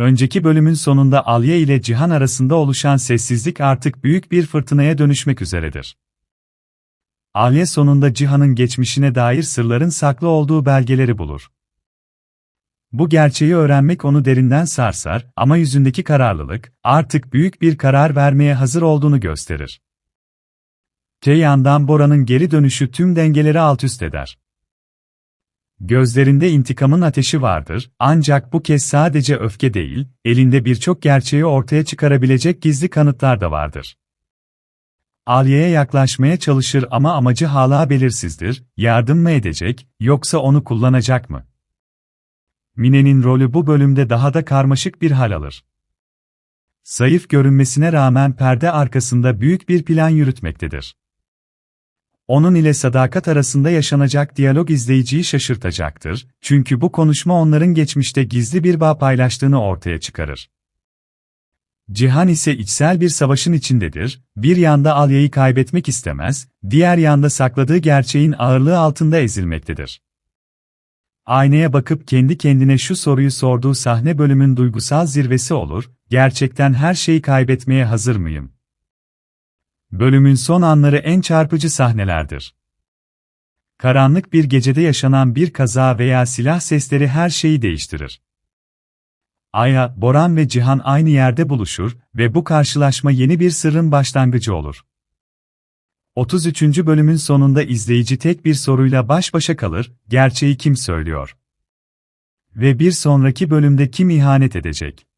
Önceki bölümün sonunda Alya ile Cihan arasında oluşan sessizlik artık büyük bir fırtınaya dönüşmek üzeredir. Alya sonunda Cihan'ın geçmişine dair sırların saklı olduğu belgeleri bulur. Bu gerçeği öğrenmek onu derinden sarsar ama yüzündeki kararlılık, artık büyük bir karar vermeye hazır olduğunu gösterir. Te yandan Bora'nın geri dönüşü tüm dengeleri altüst eder. Gözlerinde intikamın ateşi vardır, ancak bu kez sadece öfke değil, elinde birçok gerçeği ortaya çıkarabilecek gizli kanıtlar da vardır. Aliye'ye yaklaşmaya çalışır ama amacı hala belirsizdir, yardım mı edecek, yoksa onu kullanacak mı? Mine'nin rolü bu bölümde daha da karmaşık bir hal alır. Zayıf görünmesine rağmen perde arkasında büyük bir plan yürütmektedir. Onun ile sadakat arasında yaşanacak diyalog izleyiciyi şaşırtacaktır, çünkü bu konuşma onların geçmişte gizli bir bağ paylaştığını ortaya çıkarır. Cihan ise içsel bir savaşın içindedir, bir yanda Alya'yı kaybetmek istemez, diğer yanda sakladığı gerçeğin ağırlığı altında ezilmektedir. Aynaya bakıp kendi kendine şu soruyu sorduğu sahne bölümün duygusal zirvesi olur, gerçekten her şeyi kaybetmeye hazır mıyım? Bölümün son anları en çarpıcı sahnelerdir. Karanlık bir gecede yaşanan bir kaza veya silah sesleri her şeyi değiştirir. Aya, Boran ve Cihan aynı yerde buluşur ve bu karşılaşma yeni bir sırrın başlangıcı olur. 33. bölümün sonunda izleyici tek bir soruyla baş başa kalır, gerçeği kim söylüyor? Ve bir sonraki bölümde kim ihanet edecek?